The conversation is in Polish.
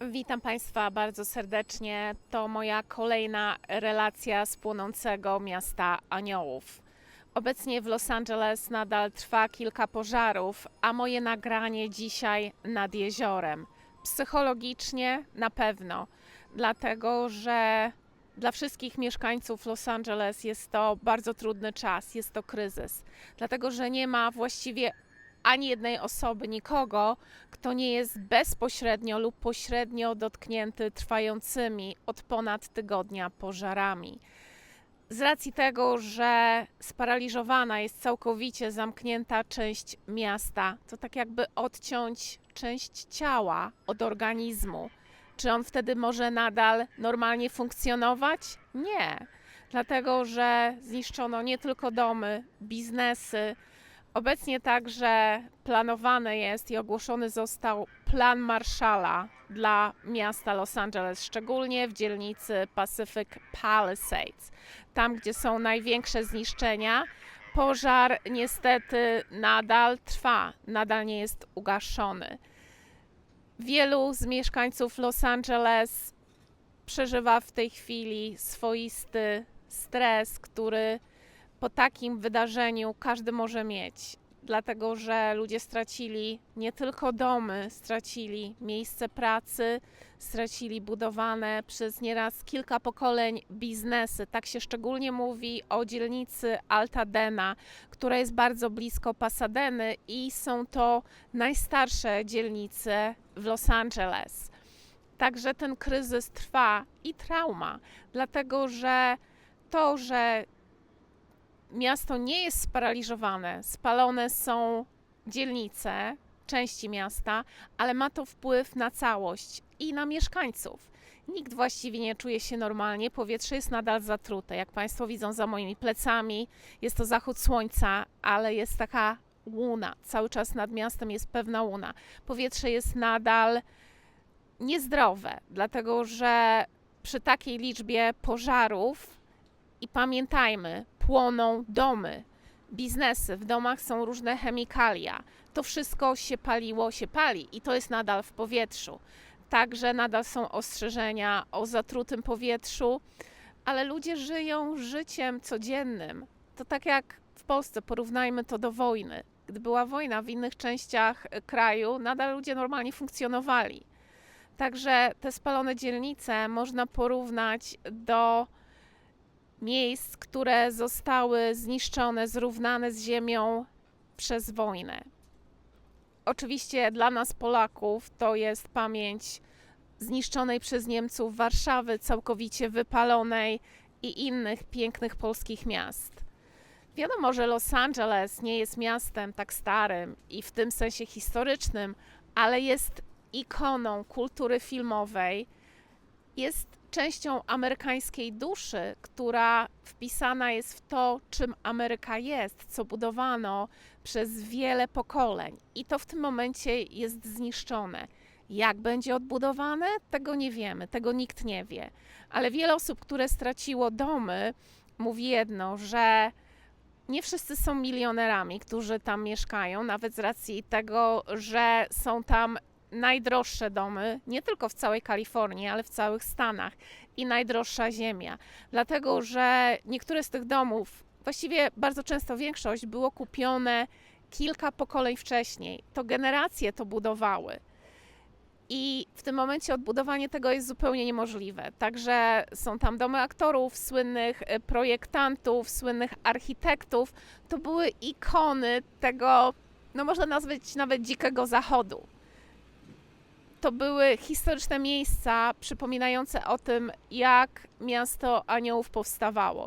Witam Państwa bardzo serdecznie. To moja kolejna relacja z płonącego miasta aniołów. Obecnie w Los Angeles nadal trwa kilka pożarów, a moje nagranie dzisiaj nad jeziorem. Psychologicznie na pewno, dlatego że dla wszystkich mieszkańców Los Angeles jest to bardzo trudny czas, jest to kryzys, dlatego że nie ma właściwie ani jednej osoby, nikogo, kto nie jest bezpośrednio lub pośrednio dotknięty trwającymi od ponad tygodnia pożarami. Z racji tego, że sparaliżowana jest całkowicie zamknięta część miasta, to tak jakby odciąć część ciała od organizmu. Czy on wtedy może nadal normalnie funkcjonować? Nie, dlatego że zniszczono nie tylko domy, biznesy, Obecnie także planowany jest i ogłoszony został plan Marszala dla miasta Los Angeles, szczególnie w dzielnicy Pacific Palisades, tam gdzie są największe zniszczenia. Pożar niestety nadal trwa, nadal nie jest ugaszony. Wielu z mieszkańców Los Angeles przeżywa w tej chwili swoisty stres, który po takim wydarzeniu każdy może mieć, dlatego że ludzie stracili nie tylko domy, stracili miejsce pracy, stracili budowane przez nieraz kilka pokoleń biznesy. Tak się szczególnie mówi o dzielnicy Altadena, która jest bardzo blisko Pasadeny i są to najstarsze dzielnice w Los Angeles. Także ten kryzys trwa i trauma, dlatego że to, że miasto nie jest sparaliżowane, spalone są dzielnice, części miasta, ale ma to wpływ na całość i na mieszkańców. Nikt właściwie nie czuje się normalnie, powietrze jest nadal zatrute. Jak Państwo widzą za moimi plecami, jest to zachód słońca, ale jest taka łuna. Cały czas nad miastem jest pewna łuna. Powietrze jest nadal niezdrowe, dlatego że przy takiej liczbie pożarów i pamiętajmy, płoną domy, biznesy, w domach są różne chemikalia. To wszystko się paliło, się pali i to jest nadal w powietrzu. Także nadal są ostrzeżenia o zatrutym powietrzu, ale ludzie żyją życiem codziennym. To tak jak w Polsce, porównajmy to do wojny. Gdy była wojna w innych częściach kraju, nadal ludzie normalnie funkcjonowali. Także te spalone dzielnice można porównać do miejsc, które zostały zniszczone, zrównane z ziemią przez wojnę. Oczywiście dla nas, Polaków, to jest pamięć zniszczonej przez Niemców Warszawy, całkowicie wypalonej i innych pięknych polskich miast. Wiadomo, że Los Angeles nie jest miastem tak starym i w tym sensie historycznym, ale jest ikoną kultury filmowej, jest częścią amerykańskiej duszy, która wpisana jest w to, czym Ameryka jest, co budowano przez wiele pokoleń. I to w tym momencie jest zniszczone. Jak będzie odbudowane, tego nie wiemy, tego nikt nie wie. Ale wiele osób, które straciło domy, mówi jedno, że nie wszyscy są milionerami, którzy tam mieszkają, nawet z racji tego, że są tam najdroższe domy, nie tylko w całej Kalifornii, ale w całych Stanach i najdroższa ziemia. Dlatego, że niektóre z tych domów, właściwie bardzo często większość, było kupione kilka pokoleń wcześniej. To generacje to budowały. I w tym momencie odbudowanie tego jest zupełnie niemożliwe. Także są tam domy aktorów, słynnych e, projektantów, słynnych architektów. To były ikony tego, no można nazwać nawet dzikiego zachodu to były historyczne miejsca przypominające o tym, jak miasto aniołów powstawało.